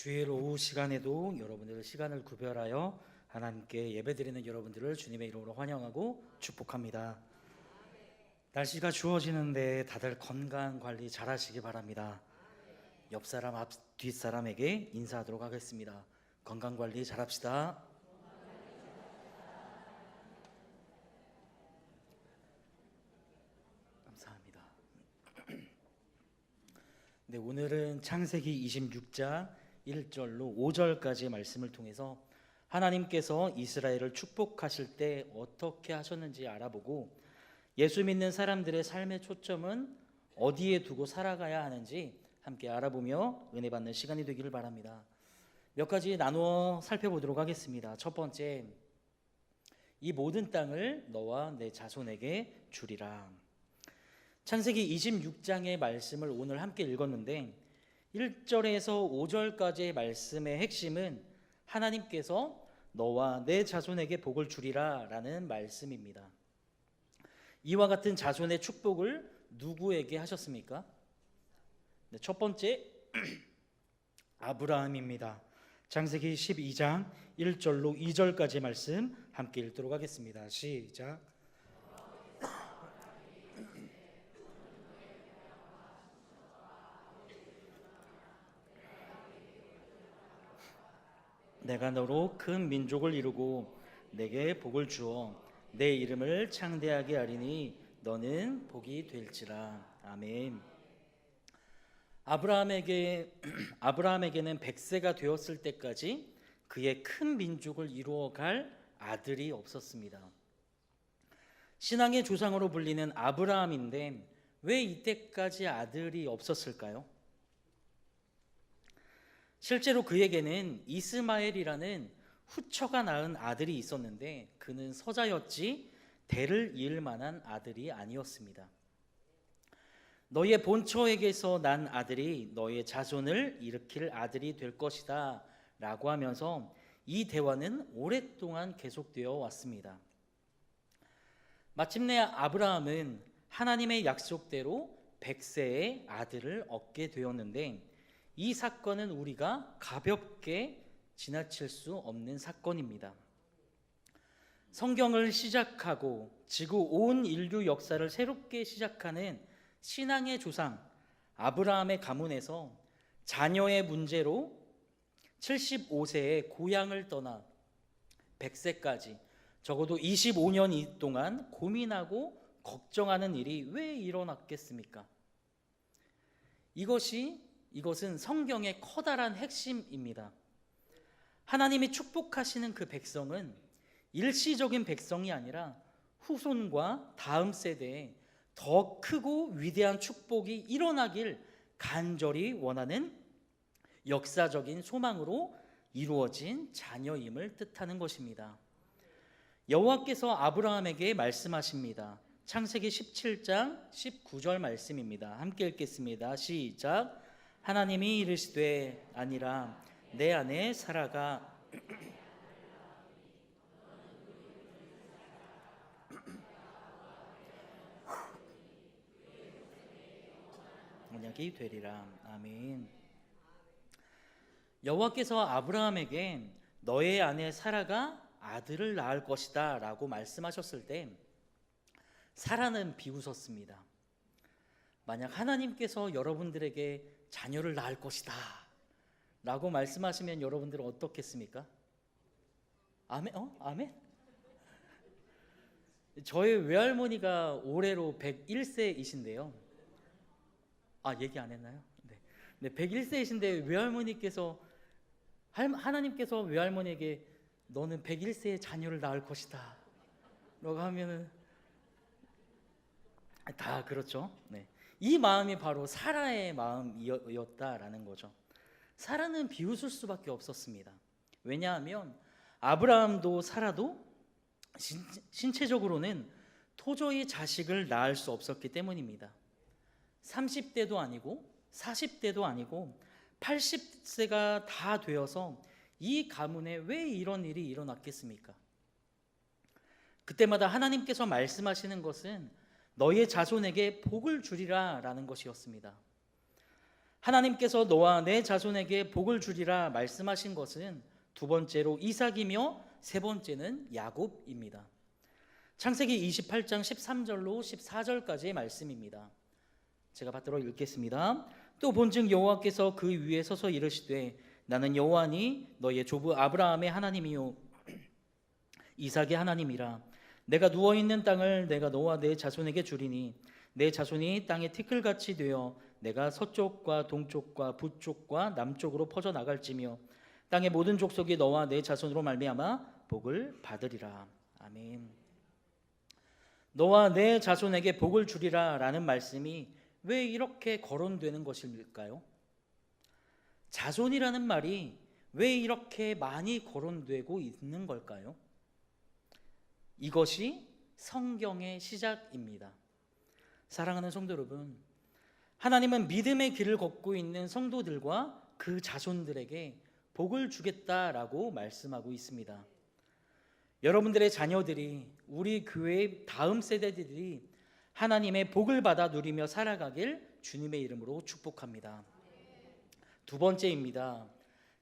주일 오후 시간에도 여러분들 시간을 구별하여 하나님께 예배드리는 여러분들을 주님의 이름으로 환영하고 축복합니다. 날씨가 추워지는데 다들 건강 관리 잘 하시기 바랍니다. 옆 사람 앞 뒷 사람에게 인사하도록 하겠습니다. 건강 관리 잘 합시다. 감사합니다. 네, 오늘은 창세기 26장 1절로 5절까지의 말씀을 통해서 하나님께서 이스라엘을 축복하실 때 어떻게 하셨는지 알아보고 예수 믿는 사람들의 삶의 초점은 어디에 두고 살아가야 하는지 함께 알아보며 은혜 받는 시간이 되기를 바랍니다. 몇 가지 나누어 살펴보도록 하겠습니다. 첫 번째, 이 모든 땅을 너와 내 자손에게 주리라. 창세기 26장의 말씀을 오늘 함께 읽었는데 1절에서 5절까지의 말씀의 핵심은 하나님께서 너와 내 자손에게 복을 주리라 라는 말씀입니다. 이와 같은 자손의 축복을 누구에게 하셨습니까? 네, 첫 번째 아브라함입니다. 창세기 12장 1절로 2절까지 말씀 함께 읽도록 하겠습니다. 시작. 내가 너로 큰 민족을 이루고 내게 복을 주어 내 이름을 창대하게 하리니 너는 복이 될지라. 아멘. 아브라함에게 아브라함에게는 100세가 되었을 때까지 그의 큰 민족을 이루어 갈 아들이 없었습니다. 신앙의 조상으로 불리는 아브라함인데 왜 이때까지 아들이 없었을까요? 실제로 그에게는 이스마엘이라는 후처가 낳은 아들이 있었는데 그는 서자였지 대를 이을 만한 아들이 아니었습니다. 너의 본처에게서 난 아들이 너의 자손을 일으킬 아들이 될 것이다 라고 하면서 이 대화는 오랫동안 계속되어 왔습니다. 마침내 아브라함은 하나님의 약속대로 백세의 아들을 얻게 되었는데 이 사건은 우리가 가볍게 지나칠 수 없는 사건입니다. 성경을 시작하고 지구 온 인류 역사를 새롭게 시작하는 신앙의 조상 아브라함의 가문에서 자녀의 문제로 75세에 고향을 떠나 100세까지 적어도 25년 동안 고민하고 걱정하는 일이 왜 일어났겠습니까? 이것이 이것은 성경의 커다란 핵심입니다. 하나님이 축복하시는 그 백성은 일시적인 백성이 아니라 후손과 다음 세대에 더 크고 위대한 축복이 일어나길 간절히 원하는 역사적인 소망으로 이루어진 자녀임을 뜻하는 것입니다. 여호와께서 아브라함에게 말씀하십니다. 창세기 17장 19절 말씀입니다. 함께 읽겠습니다. 시작. 하나님이 이르시되 아니라 내 안에 사라가 언약이 되리라. 아멘. 여호와께서 아브라함에게 너의 아내 사라가 아들을 낳을 것이다라고 말씀하셨을 때 사라는 비웃었습니다. 만약 하나님께서 여러분들에게 자녀를 낳을 것이다 라고 말씀하시면 여러분들은 어떻겠습니까? 아멘? 어? 아멘? 저희 외할머니가 올해로 101세이신데요. 아, 얘기 안 했나요? 네. 네, 101세이신데 외할머니께서 하나님께서 외할머니에게 너는 101세의 자녀를 낳을 것이다. 라고 하면은 다 그렇죠. 네. 이 마음이 바로 사라의 마음이었다라는 거죠. 사라는 비웃을 수밖에 없었습니다. 왜냐하면 아브라함도 사라도 신, 체적으로는 도저히 자식을 낳을 수 없었기 때문입니다. 30대도 아니고 40대도 아니고 80세가 다 되어서 이 가문에 왜 이런 일이 일어났겠습니까? 그때마다 하나님께서 말씀하시는 것은 너의 자손에게 복을 주리라 라는 것이었습니다. 하나님께서 너와 내 자손에게 복을 주리라 말씀하신 것은 두 번째로 이삭이며 세 번째는 야곱입니다. 창세기 28장 13절로 14절까지의 말씀입니다. 제가 받들어 읽겠습니다. 또 본즉 여호와께서 그 위에 서서 이르시되 나는 여호와니 너의 조부 아브라함의 하나님이요 이삭의 하나님이라 내가 누워 있는 땅을 내가 너와 내 자손에게 주리니 내 자손이 땅의 티끌같이 되어 내가 서쪽과 동쪽과 북쪽과 남쪽으로 퍼져 나갈지며 땅의 모든 족속이 너와 내 자손으로 말미암아 복을 받으리라 아멘. 너와 내 자손에게 복을 주리라라는 말씀이 왜 이렇게 거론되는 것일까요? 자손이라는 말이 왜 이렇게 많이 거론되고 있는 걸까요? 이것이 성경의 시작입니다. 사랑하는 성도 여러분, 하나님은 믿음의 길을 걷고 있는 성도들과 그 자손들에게 복을 주겠다라고 말씀하고 있습니다. 여러분들의 자녀들이 우리 교회의 다음 세대들이 하나님의 복을 받아 누리며 살아가길 주님의 이름으로 축복합니다. 두 번째입니다.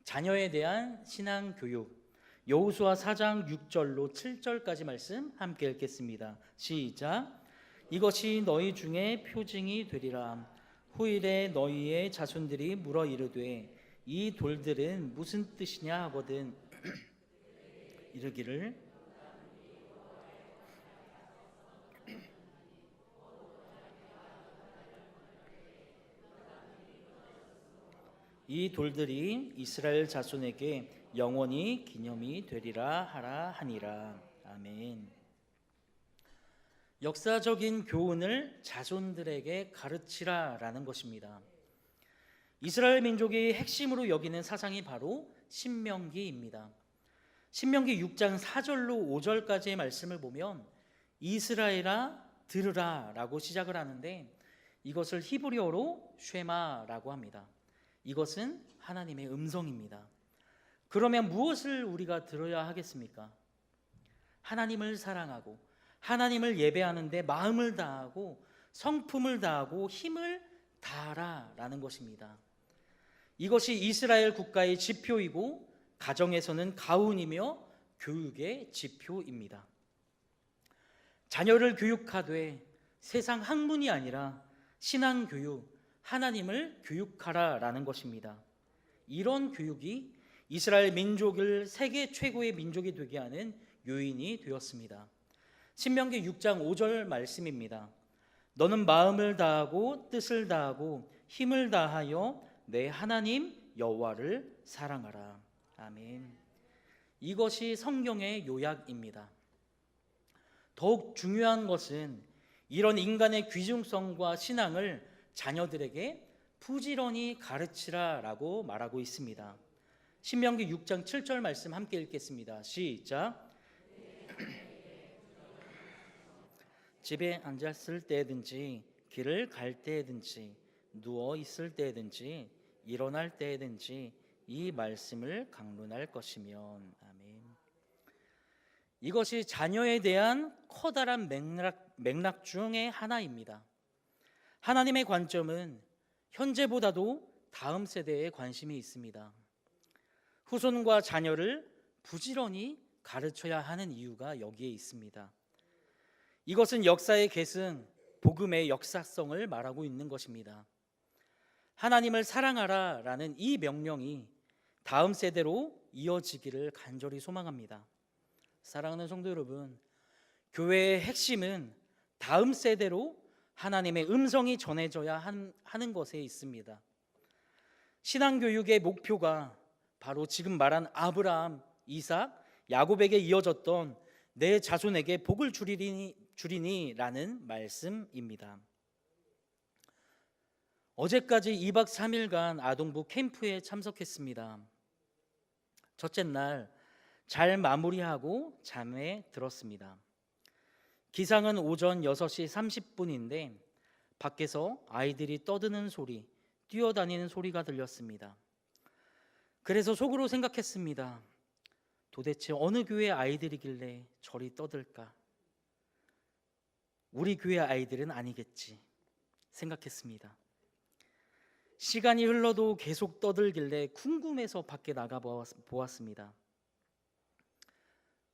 자녀에 대한 신앙 교육. 여호수아 4장 6절로 7절까지 말씀 함께 읽겠습니다. 시작. 이것이 너희 중에 표징이 되리라. 후일에 너희의 자손들이 물어 이르되 이 돌들은 무슨 뜻이냐 하거든 이르기를 이 돌들이 이스라엘 자손에게 영원히 기념이 되리라 하라 하니라. 아멘. 역사적인 교훈을 자손들에게 가르치라라는 것입니다. 이스라엘 민족이 핵심으로 여기는 사상이 바로 신명기입니다. 신명기 6장 4절로 5절까지의 말씀을 보면 이스라엘아 들으라라고 시작을 하는데 이것을 히브리어로 쉐마라고 합니다. 이것은 하나님의 음성입니다. 그러면 무엇을 우리가 들어야 하겠습니까? 하나님을 사랑하고 하나님을 예배하는데 마음을 다하고 성품을 다하고 힘을 다하라라는 것입니다. 이것이 이스라엘 국가의 지표이고 가정에서는 가훈이며 교육의 지표입니다. 자녀를 교육하되 세상 학문이 아니라 신앙 교육, 하나님을 교육하라라는 것입니다. 이런 교육이 이스라엘 민족을 세계 최고의 민족이 되게 하는 요인이 되었습니다. 신명기 6장 5절 말씀입니다. 너는 마음을 다하고 뜻을 다하고 힘을 다하여 내 하나님 여호와를 사랑하라. 아멘. 이것이 성경의 요약입니다. 더욱 중요한 것은 이런 인간의 귀중성과 신앙을 자녀들에게 부지런히 가르치라라고 말하고 있습니다. 신명기 6장 7절 말씀 함께 읽겠습니다. 시작. 집에 앉았을 때든지 길을 갈 때든지 누워 있을 때든지 일어날 때든지 이 말씀을 강론할 것이면 아멘. 이것이 자녀에 대한 커다란 맥락, 맥락 중의 하나입니다. 하나님의 관점은 현재보다도 다음 세대에 관심이 있습니다. 후손과 자녀를 부지런히 가르쳐야 하는 이유가 여기에 있습니다. 이것은 역사의 계승, 복음의 역사성을 말하고 있는 것입니다. 하나님을 사랑하라 라는 이 명령이 다음 세대로 이어지기를 간절히 소망합니다. 사랑하는 성도 여러분, 교회의 핵심은 다음 세대로 하나님의 음성이 전해져야 하는 것에 있습니다. 신앙교육의 목표가 바로 지금 말한 아브라함, 이삭, 야곱에게 이어졌던 내 자손에게 복을 주리니, 주리니라는 말씀입니다. 어제까지 2박 3일간 아동부 캠프에 참석했습니다. 첫째 날 잘 마무리하고 잠에 들었습니다. 기상은 오전 6시 30분인데 밖에서 아이들이 떠드는 소리, 뛰어다니는 소리가 들렸습니다. 그래서 속으로 생각했습니다. 도대체 어느 교회 아이들이길래 저리 떠들까? 우리 교회 아이들은 아니겠지 생각했습니다. 시간이 흘러도 계속 떠들길래 궁금해서 밖에 나가 보았- 보았습니다.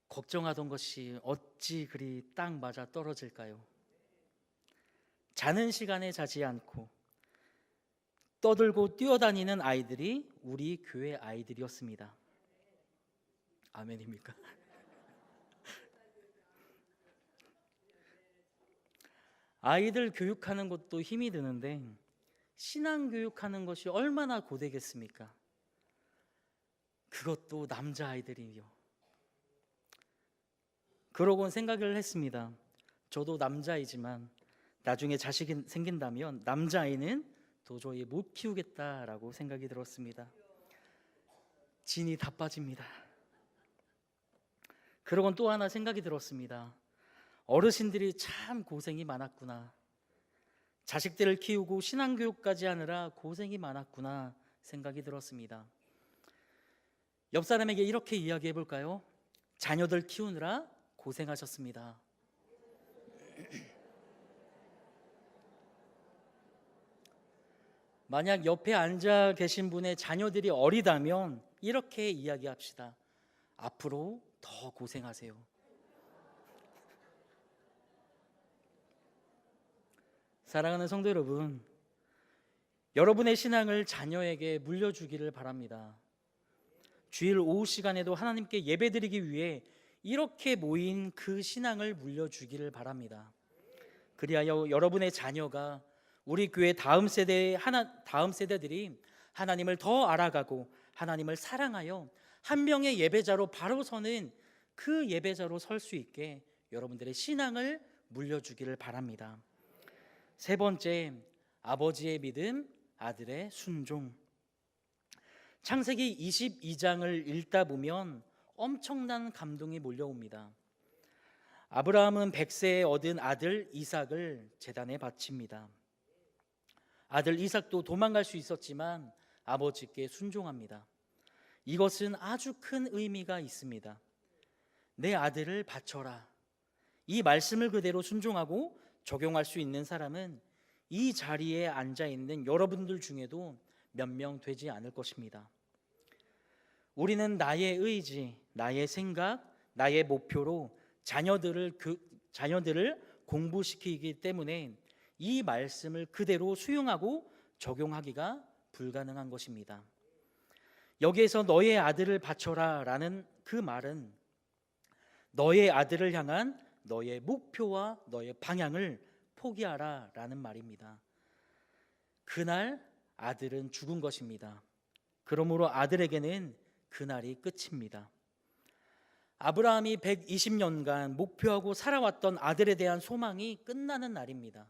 걱정하던 것이 어찌 그리 딱 맞아 떨어질까요? 자는 시간에 자지 않고 떠들고 뛰어다니는 아이들이 우리 교회 아이들이었습니다. 아멘입니까? 아이들 교육하는 것도 힘이 드는데 신앙 교육하는 것이 얼마나 고되겠습니까? 그것도 남자 아이들이요. 그러곤 생각을 했습니다. 저도 남자이지만 나중에 자식이 생긴다면 남자아이는 도저히 못 키우겠다라고 생각이 들었습니다. 진이 다 빠집니다. 그러곤 또 하나 생각이 들었습니다. 어르신들이 참 고생이 많았구나. 자식들을 키우고 신앙교육까지 하느라 고생이 많았구나 생각이 들었습니다. 옆 사람에게 이렇게 이야기해 볼까요? 자녀들 키우느라 고생하셨습니다. 만약 옆에 앉아 계신 분의 자녀들이 어리다면 이렇게 이야기합시다. 앞으로 더 고생하세요. 사랑하는 성도 여러분, 여러분의 신앙을 자녀에게 물려주기를 바랍니다. 주일 오후 시간에도 하나님께 예배드리기 위해 이렇게 모인 그 신앙을 물려주기를 바랍니다. 그리하여 여러분의 자녀가 우리 교회 다음 세대 하나 다음 세대들이 하나님을 더 알아가고 하나님을 사랑하여 한 명의 예배자로 바로 서는 그 예배자로 설 수 있게 여러분들의 신앙을 물려주기를 바랍니다. 세 번째, 아버지의 믿음, 아들의 순종. 창세기 22장을 읽다 보면 엄청난 감동이 몰려옵니다. 아브라함은 백세에 얻은 아들 이삭을 제단에 바칩니다. 아들 이삭도 도망갈 수 있었지만 아버지께 순종합니다. 이것은 아주 큰 의미가 있습니다. 내 아들을 바쳐라. 이 말씀을 그대로 순종하고 적용할 수 있는 사람은 이 자리에 앉아 있는 여러분들 중에도 몇 명 되지 않을 것입니다. 우리는 나의 의지, 나의 생각, 나의 목표로 자녀들을 교, 자녀들을 공부시키기 때문에 이 말씀을 그대로 수용하고 적용하기가 불가능한 것입니다. 여기에서 너의 아들을 바쳐라 라는 그 말은 너의 아들을 향한 너의 목표와 너의 방향을 포기하라 라는 말입니다. 그날 아들은 죽은 것입니다. 그러므로 아들에게는 그날이 끝입니다. 아브라함이 120년간 목표하고 살아왔던 아들에 대한 소망이 끝나는 날입니다.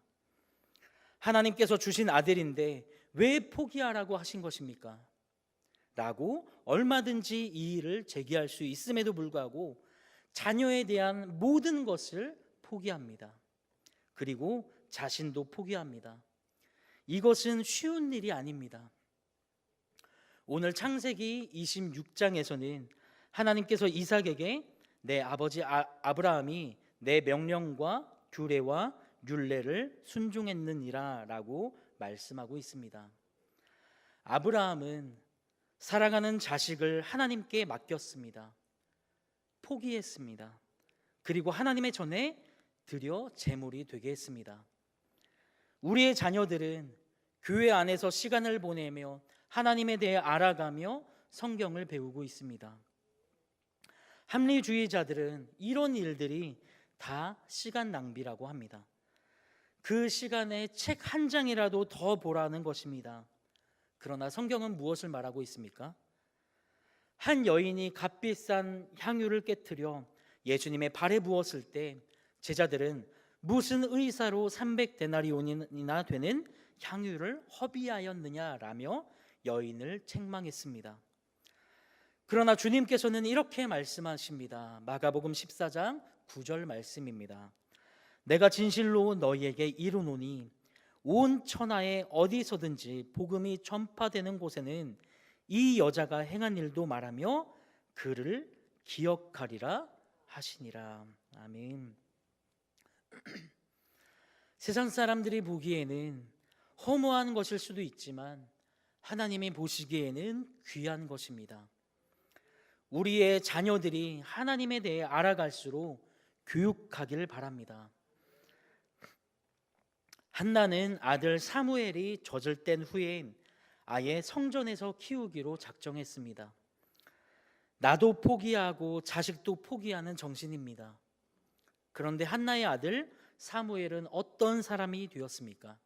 하나님께서 주신 아들인데 왜 포기하라고 하신 것입니까? 라고 얼마든지 이 일을 제기할 수 있음에도 불구하고 자녀에 대한 모든 것을 포기합니다. 그리고 자신도 포기합니다. 이것은 쉬운 일이 아닙니다. 오늘 창세기 26장에서는 하나님께서 이삭에게 내 아버지 아, 아브라함이 내 명령과 규례와 율례를 순종했느니라라고 말씀하고 있습니다. 아브라함은 사랑하는 자식을 하나님께 맡겼습니다. 포기했습니다. 그리고 하나님의 전에 드려 제물이 되게 했습니다. 우리의 자녀들은 교회 안에서 시간을 보내며 하나님에 대해 알아가며 성경을 배우고 있습니다. 합리주의자들은 이런 일들이 다 시간 낭비라고 합니다. 그 시간에 책 한 장이라도 더 보라는 것입니다. 그러나 성경은 무엇을 말하고 있습니까? 한 여인이 값비싼 향유를 깨뜨려 예수님의 발에 부었을 때 제자들은 무슨 의사로 300데나리온이나 되는 향유를 허비하였느냐라며 여인을 책망했습니다. 그러나 주님께서는 이렇게 말씀하십니다. 마가복음 14장 9절 말씀입니다. 내가 진실로 너희에게 이르노니 온 천하에 어디서든지 복음이 전파되는 곳에는 이 여자가 행한 일도 말하며 그를 기억하리라 하시니라. 아멘. 세상 사람들이 보기에는 허무한 것일 수도 있지만 하나님이 보시기에는 귀한 것입니다. 우리의 자녀들이 하나님에 대해 알아갈수록 교육하기를 바랍니다. 한나는 아들 사무엘이 뗀 후에 아예 성전에서 키우기로 작정했습니다. 나도 포기하고 자식도 포기하는 정신입니다. 그런데 한나의 아들 사무엘은 어떤 사람이 되었습니까?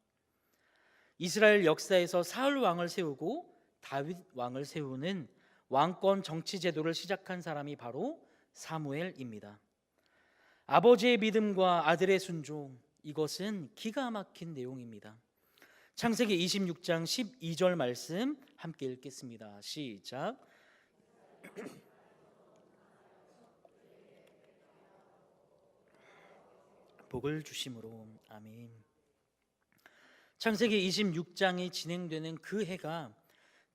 이스라엘 역사에서 사울 왕을 세우고 다윗 왕을 세우는 왕권 정치 제도를 시작한 사람이 바로 사무엘입니다. 아버지의 믿음과 아들의 순종 이것은 기가 막힌 내용입니다. 창세기 26장 12절 말씀 함께 읽겠습니다. 시작. 복을 주심으로 아멘. 창세기 26장이 진행되는 그 해가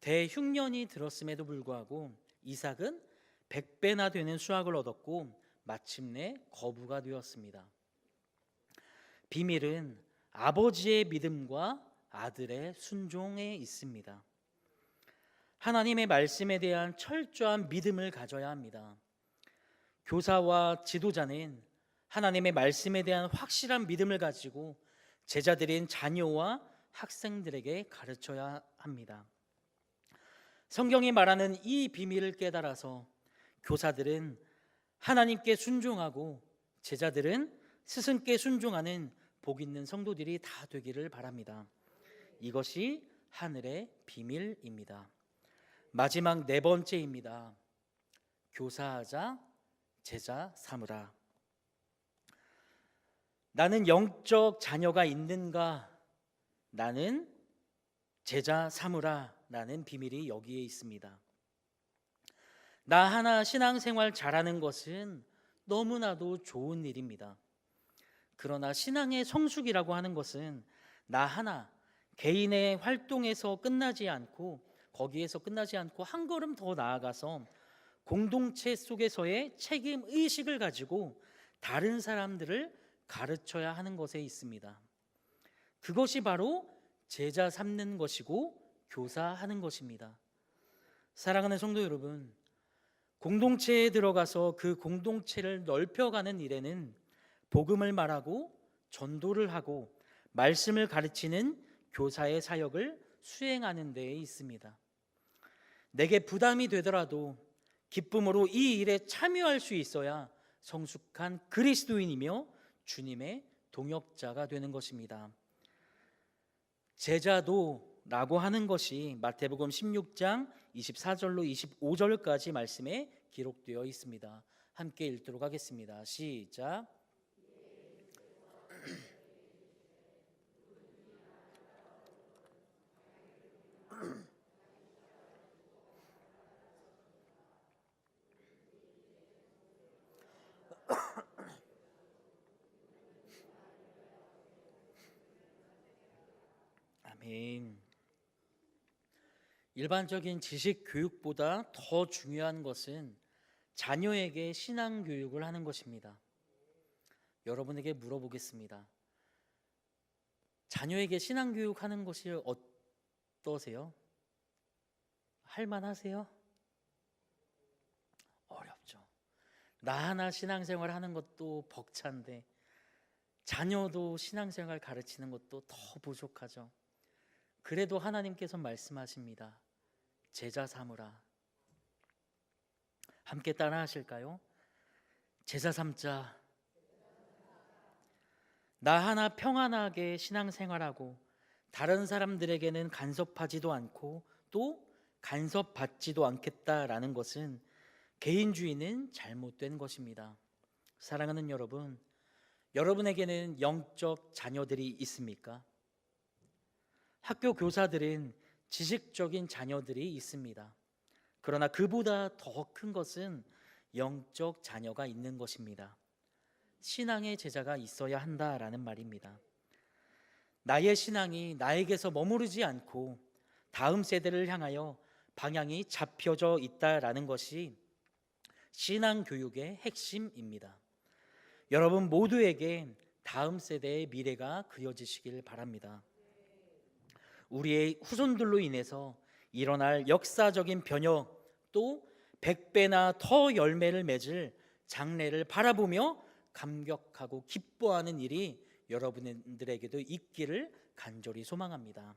대흉년이 들었음에도 불구하고 이삭은 100배나 되는 수확을 얻었고 마침내 거부가 되었습니다. 비밀은 아버지의 믿음과 아들의 순종에 있습니다. 하나님의 말씀에 대한 철저한 믿음을 가져야 합니다. 교사와 지도자는 하나님의 말씀에 대한 확실한 믿음을 가지고 제자들인 자녀와 학생들에게 가르쳐야 합니다. 성경이 말하는 이 비밀을 깨달아서 교사들은 하나님께 순종하고 제자들은 스승께 순종하는 복 있는 성도들이 다 되기를 바랍니다. 이것이 하늘의 비밀입니다. 마지막 네 번째입니다. 교사하자 제자 삼으라. 나는 영적 자녀가 있는가? 나는 제자 삼으라. 라는 비밀이 여기에 있습니다. 나 하나 신앙생활 잘하는 것은 너무나도 좋은 일입니다. 그러나 신앙의 성숙이라고 하는 것은 나 하나 개인의 활동에서 끝나지 않고 거기에서 끝나지 않고 한 걸음 더 나아가서 공동체 속에서의 책임 의식을 가지고 다른 사람들을 가르쳐야 하는 것에 있습니다. 그것이 바로 제자 삼는 것이고 교사하는 것입니다. 사랑하는 성도 여러분, 공동체에 들어가서 그 공동체를 넓혀가는 일에는 복음을 말하고 전도를 하고 말씀을 가르치는 교사의 사역을 수행하는 데에 있습니다. 내게 부담이 되더라도 기쁨으로 이 일에 참여할 수 있어야 성숙한 그리스도인이며 주님의 동역자가 되는 것입니다. 제자도라고 하는 것이 마태복음 16장 24절로 25절까지 말씀에 기록되어 있습니다. 함께 읽도록 하겠습니다. 시작. 아멘. 일반적인 지식 교육보다 더 중요한 것은 자녀에게 신앙 교육을 하는 것입니다. 여러분에게 물어보겠습니다. 자녀에게 신앙 교육하는 것이 어떠세요? 할만하세요? 어렵죠. 나 하나 신앙생활 하는 것도 벅찬데 자녀도 신앙생활 가르치는 것도 더 부족하죠. 그래도 하나님께서 말씀하십니다. 제자 삼으라. 함께 따라 하실까요? 제자 삼자. 나 하나 평안하게 신앙생활하고 다른 사람들에게는 간섭하지도 않고 또 간섭받지도 않겠다라는 것은 개인주의는 잘못된 것입니다. 사랑하는 여러분, 여러분에게는 영적 자녀들이 있습니까? 학교 교사들은 지식적인 자녀들이 있습니다. 그러나 그보다 더 큰 것은 영적 자녀가 있는 것입니다. 신앙의 제자가 있어야 한다라는 말입니다. 나의 신앙이 나에게서 머무르지 않고 다음 세대를 향하여 방향이 잡혀져 있다라는 것이 신앙 교육의 핵심입니다. 여러분 모두에게 다음 세대의 미래가 그려지시길 바랍니다. 우리의 후손들로 인해서 일어날 역사적인 변혁 또 100배나 더 열매를 맺을 장래를 바라보며 감격하고 기뻐하는 일이 여러분들에게도 있기를 간절히 소망합니다.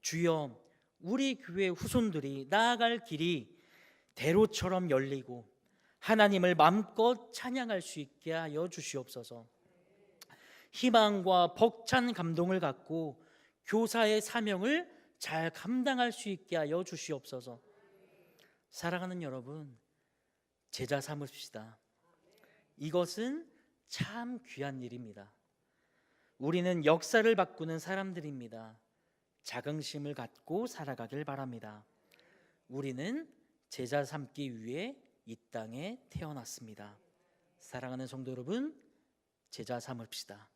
주여 우리 교회 후손들이 나아갈 길이 대로처럼 열리고 하나님을 마음껏 찬양할 수 있게 하여 주시옵소서. 희망과 벅찬 감동을 갖고 교사의 사명을 잘 감당할 수 있게 하여 주시옵소서. 사랑하는 여러분, 제자 삼읍시다. 이것은 참 귀한 일입니다. 우리는 역사를 바꾸는 사람들입니다. 자긍심을 갖고 살아가길 바랍니다. 우리는 제자 삼기 위해 이 땅에 태어났습니다. 사랑하는 성도 여러분, 제자 삼읍시다.